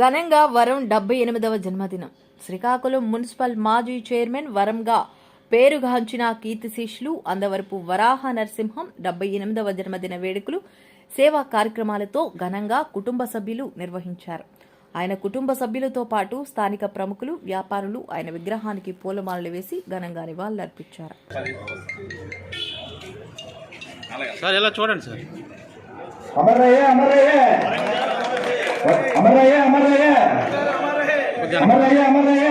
ఘనంగా వరం డెబ్బై ఎనిమిదవ జన్మదినం. శ్రీకాకుళం మున్సిపల్ మాజీ చైర్మన్ వరంగా పేరుగాంచిన కీర్తిశేషులు అందవరపు వరాహ నరసింహం డెబ్బై ఎనిమిదవ జన్మదిన వేడుకలు సేవా కార్యక్రమాలతో ఘనంగా కుటుంబ సభ్యులు నిర్వహించారు. ఆయన కుటుంబ సభ్యులతో పాటు స్థానిక ప్రముఖులు వ్యాపారులు ఆయన విగ్రహానికి పూలమాలలు వేసి ఘనంగా నివాళులర్పించారు. సార్ ఇలా చూడండి సార్? అమరయ్య అమరయ్య అమరయ్య అమరయ్య అమరయ్య అమరయ్య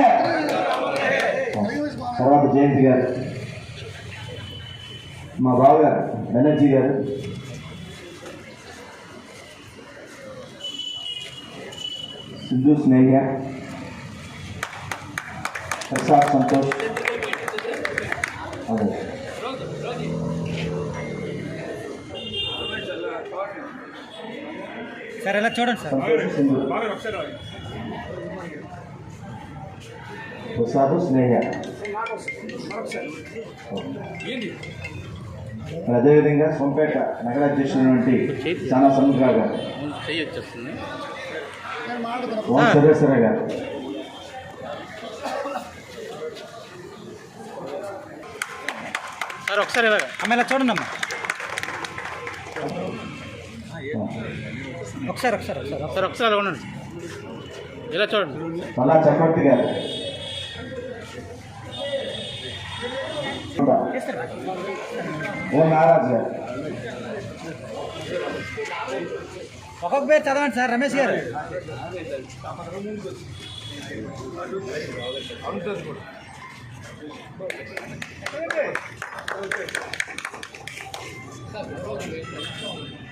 తర్వాత జయంతి గారు మా బావగారు బెనర్జీ గారు సింధు స్నేహ ప్రసాద్ సంతోష్ అదే సార్ ఇలా చూడండి సార్? ప్రసాద్ స్నేహ? అదేవిధంగా సోంపేట నగర అధ్యక్షుడు చాలా సముద్ర గారు. ఓం సర్వేశ్వర గారు. సార్ ఒకసారి ఇలాగ. అమ్మ ఇలా చూడండి అమ్మా. ఒకసారి ఒకసారి ఒకసారి ఒకసారి. ఒకసారి అలా ఉండండి ఇలా చూడండి. మల్లా చక్రవర్తి గారు ఓం నారాజ్. గారు ఒక్కొక్క పేరు చదవండి సార్ రమేష్ గారు. లోపల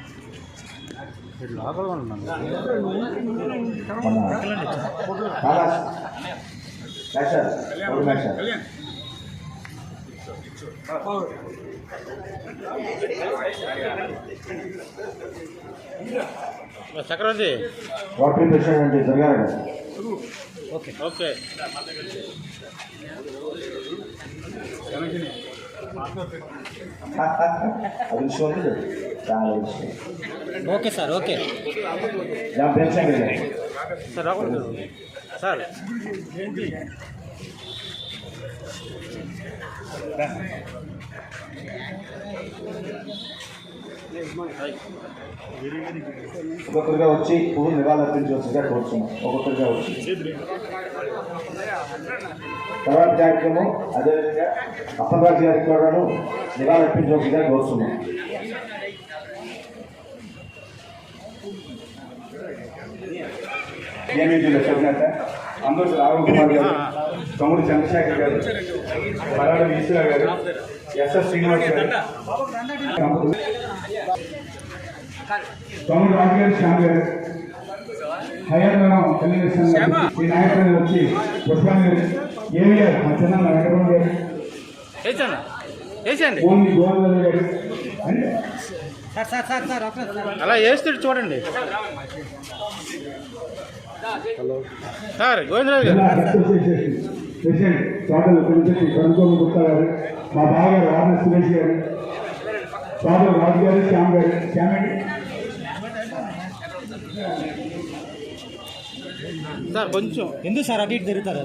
చక్రవర్తి రోటరీ మిషన్ అంటే గారు ఓకే ఓకే అది విషయం చాలా విషయం okay sir okay. Sir sir. ఒక్కొక్కరుగా వచ్చి పువ్వులు నివాళులర్పించవలసిగా కోరుతున్నాం ఒక్కొక్కరుగా వచ్చి. తర్వాత కార్యక్రమం అదేవిధంగా అప్పలరాజు గారికి కూడాను నివాళులర్పించవలసిగా కోరుతున్నాం ఏమీజీలో చెప్పినట్ట అందరూ రాఘవ కుమార్ గారు తమ్ముడు చంద్రశేఖర్ గారు మరాడు ఈశ్వర గారు ఎస్ఎస్ శ్రీనివాస్ గారు. తమ్ముడు రాజగారు శ్యామ్ గారు హయాతనం తెలుగుదేశం ఈ నాయకులు వచ్చి పుష్పాన్ని ఏవిఆర్ మా చిన్న వెంకటరమణ గారు ఓన్లీ గోవర్ధన్ గారు. అంటే సార్ సార్ సార్ సార్ ఒకసారి సార్. అలా వేస్తే చూడండి. సార్ గోవిందరాజు గారు. గుప్తా మా బావగారు సురేష్ గారు బాబు రాజు గారు శ్యామ్ గారు. శ్యామ్ అండి. సార్ కొంచెం. ఎందుకు సార్ అటు ఇటు తిరుగుతారు?